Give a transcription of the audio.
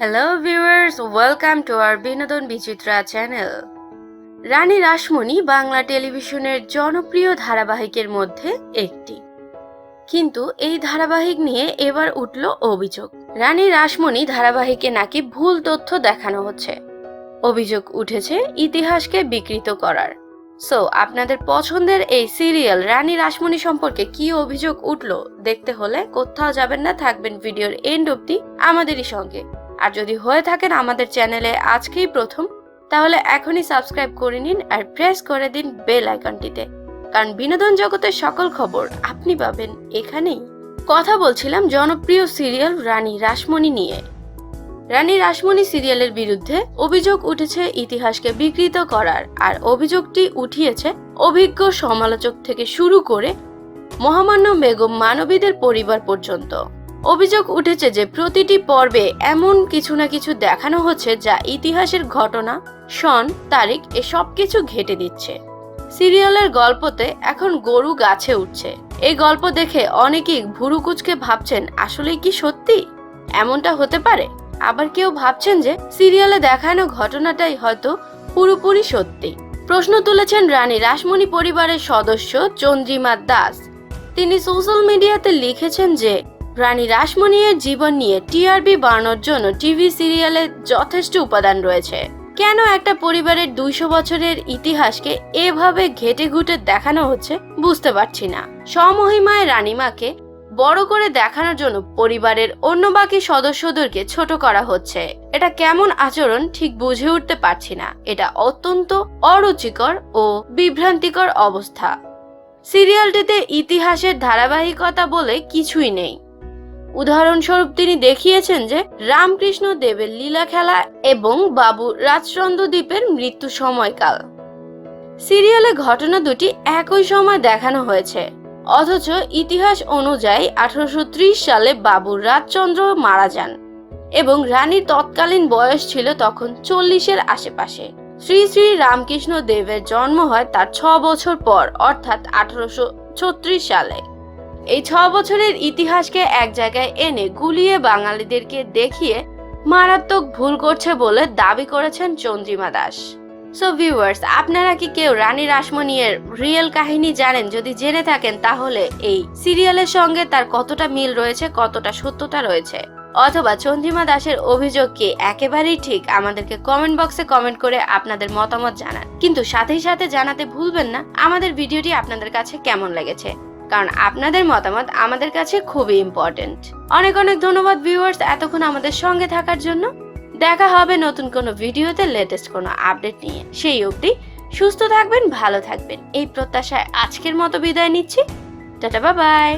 Hello viewers welcome to our Binodon Bichitra channel Rani Rashmoni Bangla টেলিভিশনের জনপ্রিয় ধারাবাহিকের মধ্যে একটি। কিন্তু এই ধারাবাহিক নিয়ে এবার উঠল অভিযোগ। রানী রাসমণি ধারাবাহিকে নাকি ভুল তথ্য দেখানো হচ্ছে। অভিযোগ উঠেছে ইতিহাসকে বিকৃত করার। সো আপনাদের পছন্দের এই সিরিয়াল রানী রাসমণি সম্পর্কে কি অভিযোগ উঠল, দেখতে হলে কোথাও যাবেন না, থাকবেন ভিডিওর এন্ড অবধি আমাদেরই সঙ্গে। আর যদি হয়ে থাকেন আমাদের চ্যানেলে আজকেই প্রথম, তাহলে এখনই সাবস্ক্রাইব করে নিন আর প্রেস করে দিন বেল আইকনটিতে। কারণ বিনোদন জগতের সকল খবর আপনি পাবেন এখানেই। কথা বলছিলাম জনপ্রিয় সিরিয়াল রানী রাসমণি নিয়ে। রানী রাসমণি সিরিয়ালের বিরুদ্ধে অভিযোগ উঠেছে ইতিহাসকে বিকৃত করার, আর অভিযোগটি উঠিয়েছে অভিজ্ঞ সমালোচক থেকে শুরু করে মহামান্য বেগম মানবীদের পরিবার পর্যন্ত। অভিযোগ উঠেছে যে প্রতিটি পর্বে এমন কিছু না কিছু দেখানো হচ্ছে যা ইতিহাসের ঘটনা, সন, তারিখ এসব কিছু ঘেটে দিচ্ছে। সিরিয়ালের গল্পতে এখন গরু গাছে উঠছে। এই গল্প দেখে অনেকেই ভুরুকুচকে ভাবছেন আসলেই কি সত্যি? এমনটা হতে পারে? আবার কেউ ভাবছেন যে সিরিয়ালে দেখানো ঘটনাটাই হয়তো পুরোপুরি সত্যি। প্রশ্ন তুলেছেন রানী রাসমণি পরিবারের সদস্য চন্দ্রিমা দাস। তিনি সোশ্যাল মিডিয়াতে লিখেছেন যে রানী রাসমণির জীবন নিয়ে টিআরবি বাড়ানোর জন্য টিভি সিরিয়ালে যথেষ্ট উপাদান রয়েছে। কেন একটা পরিবারের দুইশো বছরের ইতিহাসকে এভাবে ঘেটে ঘুটে দেখানো হচ্ছে বুঝতে পারছি না। স্বমহিমায় রানীমাকে বড় করে দেখানোর জন্য পরিবারের অন্য বাকি সদস্যদেরকে ছোট করা হচ্ছে। এটা কেমন আচরণ ঠিক বুঝে উঠতে পারছি না। এটা অত্যন্ত অরুচিকর ও বিভ্রান্তিকর অবস্থা। সিরিয়ালটিতে ইতিহাসের ধারাবাহিকতা বলে কিছুই নেই। উদাহরণস্বরূপ তিনি দেখিয়েছেন যে রামকৃষ্ণ দেবের লীলা খেলা এবং বাবু রাজচন্দ্র দ্বীপের মৃত্যু সময়কাল। সিরিয়ালে ঘটনা দুটি একই সময় দেখানো হয়েছে। অথচ ইতিহাস অনুযায়ী আঠারোশো সালে বাবু রাজচন্দ্র মারা যান এবং রানীর তৎকালীন বয়স ছিল তখন চল্লিশের আশেপাশে। শ্রী শ্রী রামকৃষ্ণ দেবের জন্ম হয় তার ছ বছর পর, অর্থাৎ আঠারোশো ছত্রিশ সালে। এই ছ বছরের ইতিহাসকে এক জায়গায় এনে গুলিয়ে বাঙালিদেরকে দেখিয়ে মারাত্মক ভুল করছে বলে দাবি করেছেন চন্দ্রিমা দাস। সো ভিউয়ার্স আপনারা কি কেউ রানী রাসমণির রিয়েল কাহিনী জানেন? যদি জেনে থাকেন, তাহলে এই সিরিয়ালের সঙ্গে তার কতটা মিল রয়েছে, কতটা সত্যতা রয়েছে? অথবা চন্দ্রিমা দাসের অভিযোগ কি একেবারেই ঠিক? আমাদেরকে কমেন্ট বক্সে কমেন্ট করে আপনাদের মতামত জানান। কিন্তু সাথেই সাথে জানাতে ভুলবেন না, আমাদের ভিডিওটি আপনাদের কাছে কেমন লেগেছে? কারণ আপনাদের মতামত আমাদের কাছে খুবই ইম্পর্টেন্ট অনেক অনেক ধন্যবাদ ভিউয়ার্স এতক্ষণ আমাদের সঙ্গে থাকার জন্য। দেখা হবে নতুন কোনো ভিডিওতে লেটেস্ট কোনো আপডেট নিয়ে। সেই অবধি সুস্থ থাকবেন, ভালো থাকবেন। এই প্রত্যাশায় আজকের মতো বিদায় নিচ্ছি। Tata bye